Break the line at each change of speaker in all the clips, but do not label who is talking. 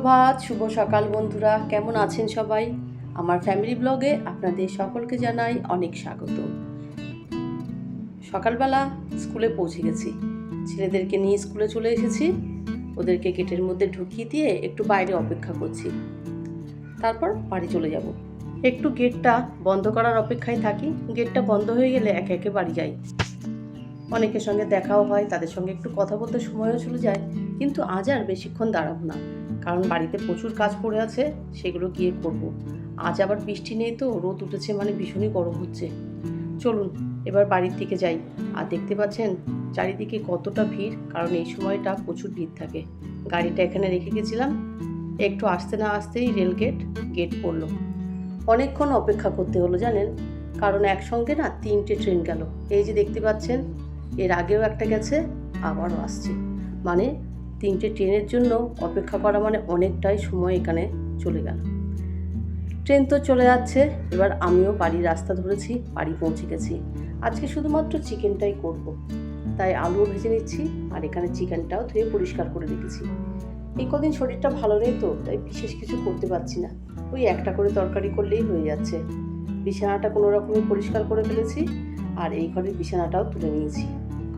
সুপ্রভাত, শুভ সকাল বন্ধুরা, কেমন আছেন সবাই? আমার ফ্যামিলি ব্লগে আপনাদের সকলকে জানাই অনেক স্বাগত। সকালবেলা স্কুলে পৌঁছে গেছি। ছেলেদেরকে নিয়ে স্কুলে চলে এসেছি। ওদেরকে গেটের মধ্যে ঢুকিয়ে দিয়ে একটু বাইরে অপেক্ষা করছি। তারপর বাড়ি চলে যাব। একটু গেটটা বন্ধ করার অপেক্ষায় থাকি। গেটটা বন্ধ হয়ে গেলে একে একে বাড়ি যাই। অনেকের সঙ্গে দেখাও হয়, তাদের সঙ্গে একটু কথা বলতে সময়ও চলে যায়, কিন্তু আজ আর বেশিক্ষণ দাঁড়াবো না। কারণ বাড়িতে প্রচুর কাজ পড়ে আছে, সেগুলো গিয়ে করব। আজ আবার বৃষ্টি নেই তো, রোদ উঠেছে মানে ভীষণই গরম হচ্ছে। চলুন, এবার বাড়ির দিকে যাই। আর দেখতে পাচ্ছেন, চারিদিকে কতটা ভিড়, কারণ এই সময়টা প্রচুর ভিড় থাকে। গাড়িটা এখানে রেখে গেছিলাম। একটু আসতে না আসতেই রেল গেট গেট পড়ল। অনেকক্ষণ অপেক্ষা করতে হলো, জানেন? কারণ একসঙ্গে না তিনটে ট্রেন গেল। এই যে দেখতে পাচ্ছেন, এর আগেও একটা গেছে, আবারও আসছে। মানে তিনটে ট্রেনের জন্য অপেক্ষা করা মানে অনেকটাই সময় এখানে চলে গেল। ট্রেন তো চলে যাচ্ছে, এবার আমিও বাড়ির রাস্তা ধরেছি, বাড়ি পৌঁছে গেছি। আজকে শুধুমাত্র চিকেনটাই করব। তাই আলুও ভেজে নিচ্ছি, আর এখানে চিকেনটাও ধুয়ে পরিষ্কার করে রেখেছি। এই কদিন শরীরটা ভালো নেই তো, তাই বিশেষ কিছু করতে পারছি না। ওই একটা করে তরকারি করলেই হয়ে যাচ্ছে। বিছানাটা কোনো রকমে পরিষ্কার করে ফেলেছি, আর এই ঘরের বিছানাটাও তুলে নিয়েছি।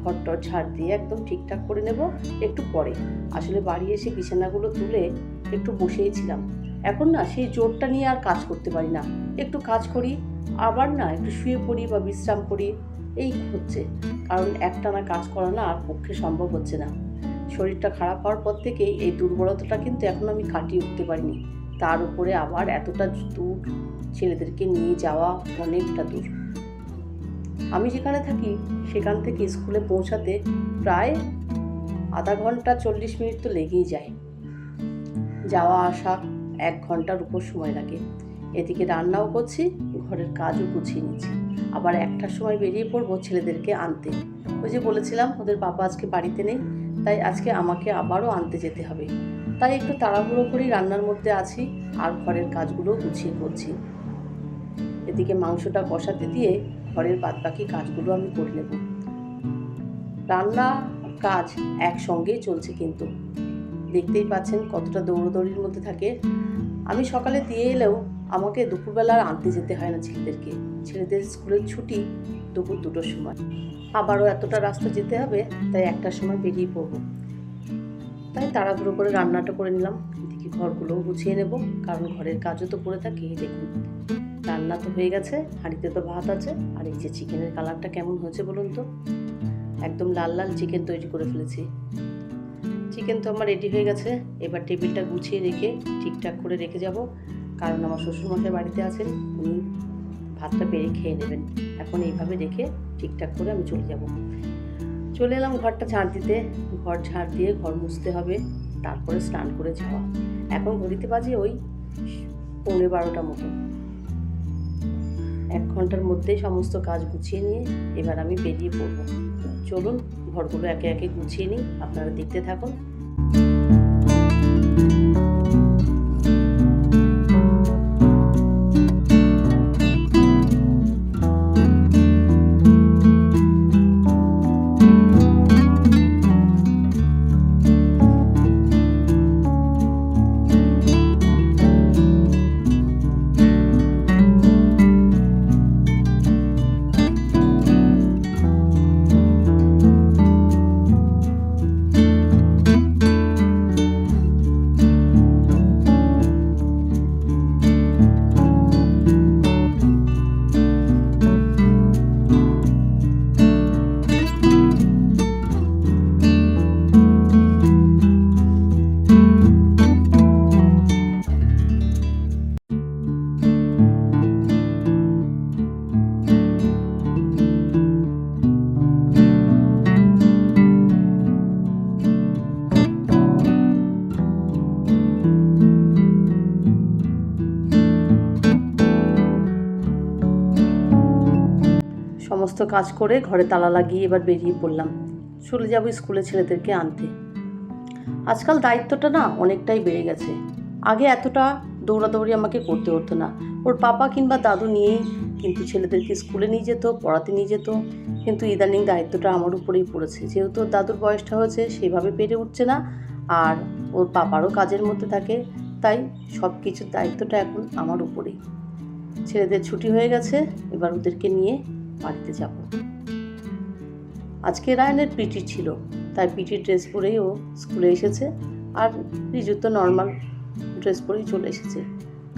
ঘরটর ঝাড় দিয়ে একদম ঠিকঠাক করে নেব একটু পরে। আসলে বাড়ি এসে বিছানাগুলো তুলে একটু বসেই ছিলাম। এখন না সেই জোরটা নিয়ে আর কাজ করতে পারি না। একটু কাজ করি, আবার না একটু শুয়ে পড়ি বা বিশ্রাম করি, এই হচ্ছে। কারণ একটানা কাজ করা না আর পক্ষে সম্ভব হচ্ছে না। শরীরটা খারাপ হওয়ার পর থেকেই এই দুর্বলতাটা কিন্তু এখন আমি কাটিয়ে উঠতে পারিনি। তার উপরে আবার এতটা দূর ছেলেদেরকে নিয়ে যাওয়া অনেকটা দূর। আমি যেখানে থাকি, সেখান থেকে স্কুলে পৌঁছাতে প্রায় আধা ঘণ্টা চল্লিশ মিনিট তো লেগেই যায়। যাওয়া আসা এক ঘণ্টার উপর সময় লাগে। এদিকে রান্নাও করছি, ঘরের কাজও গুছিয়ে নিচ্ছি। আবার একটার সময় বেরিয়ে পড়ব ছেলেদেরকে আনতে। ওই যে বলেছিলাম, ওদের বাবা আজকে বাড়িতে নেই, তাই আজকে আমাকে আবারও আনতে যেতে হবে। তাই একটু তাড়াহুড়ো করেই রান্নার মধ্যে আছি, আর ঘরের কাজগুলো গুছিয়ে করছি। এদিকে মাংসটা কষাতে দিয়ে ঘরের বাদবাকি কাজগুলো আমি করে নেব। রান্না কাজ একসঙ্গেই চলছে কিন্তু। দেখতেই পাচ্ছেন কতটা দৌড়দৌড়ির মধ্যে থাকে। আমি সকালে দিয়ে এলেও আমাকে দুপুরবেলা আনতে যেতে হয় না ছেলেদেরকে। ছেলেদের স্কুলের ছুটি দুপুর দুটোর সময়। আবারও এতটা রাস্তা যেতে হবে, তাই একটার সময় বেরিয়ে পড়ব। তাই তাড়াহুড়ো করে রান্নাটা করে নিলাম। এদিকে ঘরগুলোও গুছিয়ে নেব, কারণ ঘরের কাজও তো করে থাকি দেখুন। রান্না তো হয়ে গেছে, হাঁড়িতে তো ভাত আছে। আর এই যে চিকেনের কালারটা কেমন হয়েছে বলুন তো? একদম লাল লাল চিকেন তৈরি করে ফেলেছি। চিকেন তো আমার রেডি হয়ে গেছে। এবার টেবিলটা গুছিয়ে রেখে ঠিকঠাক করে রেখে যাব। কারণ আমার শ্বশুরমশাই বাড়িতে আছেন, উনি ভাতটা পেরে খেয়ে নেবেন। এখন এইভাবে রেখে ঠিকঠাক করে আমি চলে যাব। চলে এলাম ঘরটা ঝাড় দিতে। ঘর ঝাড় দিয়ে ঘর মুছতে হবে, তারপরে স্নান করে যাওয়া। এখন ঘড়িতে বাজে ওই পৌনে বারোটা মতো। এক ঘণ্টার মধ্যেই সমস্ত কাজ গুছিয়ে নিয়ে এবার আমি বেরিয়ে পড়ব। চলুন, ঘরগুলো একে একে গুছিয়ে নিই। আপনারা দেখতে থাকুন। সমস্ত কাজ করে ঘরে তালা লাগিয়ে এবার বেরিয়ে পড়লাম। চলে যাব স্কুলে ছেলেদেরকে আনতে। আজকাল দায়িত্বটা না অনেকটাই বেড়ে গেছে। আগে এতটা দৌড়াদৌড়ি আমাকে করতে হতো না। ওর পাপা কিংবা দাদু নিয়েই কিন্তু ছেলেদেরকে স্কুলে নিয়ে যেত, পড়াতে নিয়ে যেত। কিন্তু ইদানিং দায়িত্বটা আমার উপরেই পড়েছে। যেহেতু ওর দাদুর বয়সটা হয়েছে, সেভাবে পেরে উঠছে না। আর ওর পাপারও কাজের মধ্যে থাকে। তাই সব কিছুর দায়িত্বটা এখন আমার উপরেই। ছেলেদের ছুটি হয়ে গেছে, এবার ওদেরকে নিয়ে বাড়িতে যাব। আজকে রায়নের পিটি ছিল, তাই পিটির ড্রেস পরেই ও স্কুলে এসেছে আর রিজু তো নর্মাল ড্রেস পরেই চলে এসেছে।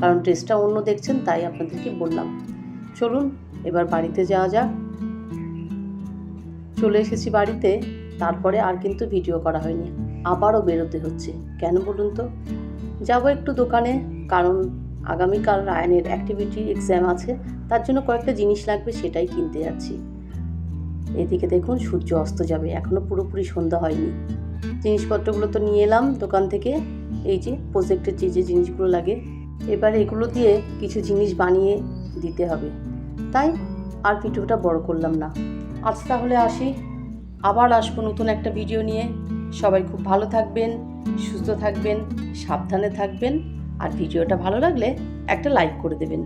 কারণ ড্রেসটা অন্য দেখছেন, তাই আপনাদেরকে বললাম। চলুন, এবার বাড়িতে যাওয়া যাক। চলে এসেছি বাড়িতে, তারপরে আর কিন্তু ভিডিও করা হয়নি। আবারও বেরোতে হচ্ছে। কেন বলুন তো? যাব একটু দোকানে, কারণ আগামীকাল রায়নের অ্যাক্টিভিটি এক্সাম আছে, তার জন্য কয়েকটা জিনিস লাগবে সেটাই কিনতে যাচ্ছি। এদিকে দেখুন, সূর্য অস্ত যাবে এখনও পুরোপুরি সন্ধ্যা হয়নি। জিনিসপত্রগুলো তো নিয়ে এলাম দোকান থেকে, এই যে প্রজেক্টের যে যে জিনিসগুলো লাগে। এবার এগুলো দিয়ে কিছু জিনিস বানিয়ে দিতে হবে। তাই আর ভিডিওটা বড় করলাম না। আজ তাহলে আসি, আবার আসব নতুন একটা ভিডিও নিয়ে। সবাই খুব ভালো থাকবেন, সুস্থ থাকবেন, সাবধানে থাকবেন। আর ভিডিওটা ভালো লাগলে একটা লাইক করে দেবেন।